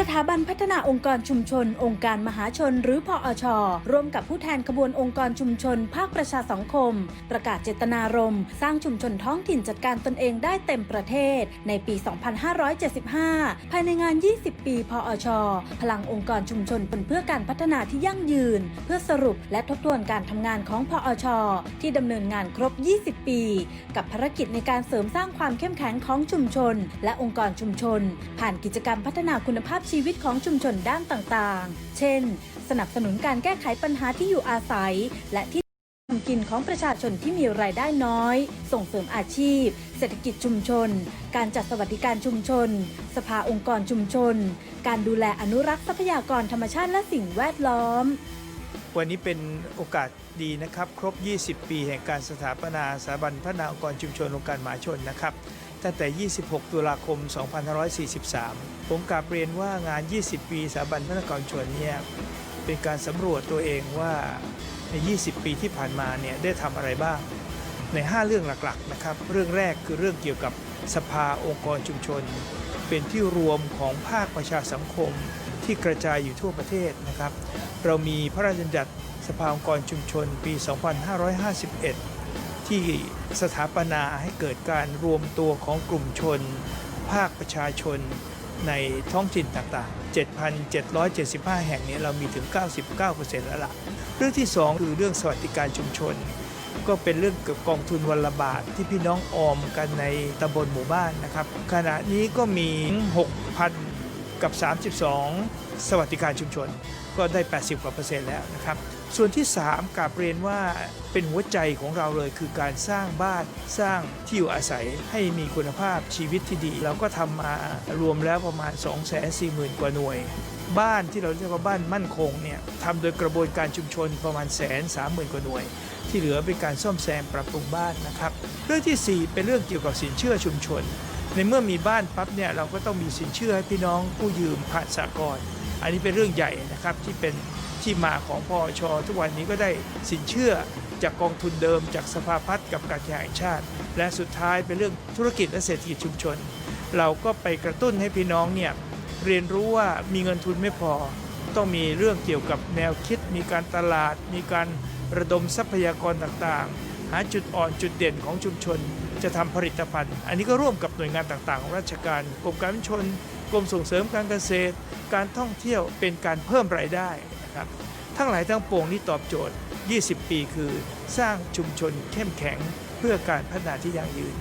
สถาบันพัฒนาองค์กรชุมชน องค์การมหาชน หรือพออช ร่วมกับผู้แทนขบวนองค์กรชุมชน ภาคประชาสังคม ประกาศเจตนารมณ์สร้างชุมชนท้องถิ่นจัดการตนเองได้เต็มประเทศ ในปี 2575 ภายในงาน 20 ปี พออช พลังองค์กรชุมชนเป็นเพื่อการพัฒนาที่ยั่งยืน เพื่อสรุปและทบทวนการทำงานของพอชที่ดำเนินงานครบ 20 ปี กับภารกิจในการเสริมสร้างความเข้มแข็งของชุมชน และองค์กรชุมชน ผ่านกิจกรรมพัฒนาคุณภาพชีีวิตของชุมชนด้านต่างๆ เช่น สนับสนุนการแก้ไขปัญหาที่อยู่อาศัย และที่ทำกินของประชาชนที่มีรายได้น้อย ส่งเสริมอาชีพ เศรษฐกิจชุมชน การจัดสวัสดิการชุมชน สภาองค์กรชุมชน การดูแลอนุรักษ์ทรัพยากรธรรมชาติและสิ่งแวดล้อม วันนี้เป็นโอกาสดีนะครับ ครบ 20 ปีแห่งการสถาปนาสถาบันพัฒนาองค์กรชุมชนองค์การมหาชนนะครับ ตั้งแต่ 26 ตุลาคม 2543 ผมกราบเรียนว่างาน 20 ปีสถาบันพัฒนาองค์กรชุมชนเนี่ยเป็นการสำรวจตัวเองว่าใน 20 ปีที่ผ่านมาเนี่ยได้ทำอะไรบ้าง ใน 5 เรื่องหลักๆนะครับเรื่องแรกคือเรื่องเกี่ยวกับสภาองค์กรชุมชน เป็นที่รวมของภาคประชาสังคมที่กระจายอยู่ทั่วประเทศนะครับ เรามีพระราชบัญญัติสภาองค์กรชุมชนปี 2551 ที่สถาปนาให้เกิดการรวมตัวของกลุ่มชน ภาคประชาชนในท้องถิ่นต่างๆ 7,775 แห่งนี้เรามีถึง 99%แล้วล่ะ เรื่องที่ 2 คือเรื่องสวัสดิการชุมชน ก็เป็นเรื่องเกี่ยวกับกองทุนวันละบาทที่พี่น้องออมกันในตำบลหมู่บ้านนะครับ ขณะนี้ก็มี 6,000 กับ 32 สวัสดิการชุมชนก็ได้ 80 กว่าเปอร์เซ็นต์แล้วนะครับ ส่วนที่ 3กราบเรียนว่าเป็นหัวใจของเราเลยคือการสร้างบ้านสร้างที่อยู่อาศัยให้มีคุณภาพชีวิตที่ดี เราก็ทำมารวมแล้วประมาณ 2 4 0 0 0 0 กว่าหน่วย บ้านที่เราเรียกว่าบ้านมั่นคงเนี่ยทำโดยกระบวนการชุมชนประมาณแสนสามหมื่นกว่าหน่วย ที่เหลือเป็นการซ่อมแซมปรับปรุงบ้านนะครับ เรื่องทีสี่4 เป็นเรื่องเกี่ยวกับสินเชื่อชุมชน ในเมื่อมีบ้านปั๊บเนี่ยเราก็ต้องมีสินเชื่อให้พี่น้องผู้ยืมผ่านสากล อันนี้เป็นเรื่องใหญ่นะครับที่เป็นที่มาของพอชทุกวันนี้ก็ได้สินเชื่อจากกองทุนเดิมจากสภาพัฒน์กับการแข่งชาติ และสุดท้ายเป็นเรื่องธุรกิจและเศรษฐกิจชุมชน เราก็ไปกระตุ้นให้พี่น้องเนี่ยเรียนรู้ว่ามีเงินทุนไม่พอ ต้องมีเรื่องเกี่ยวกับแนวคิด มีการตลาด มีการระดมทรัพยากรต่างๆาจุดอ่อนจุดเด่นของชุมชน จะทำผลิตภัณฑ์ อันนี้ก็ร่วมกับหน่วยงานต่างๆของราชการกรมการชน กรมส่งเสริมการเกษตร การท่องเที่ยวเป็นการเพิ่มรายได้นะครับทั้งหลายทั้งปวงนี้ตอบโจทย์ 20 ปีคือ สร้างชุมชนเข้มแข็งเพื่อการพัฒนาที่ยั่งยืน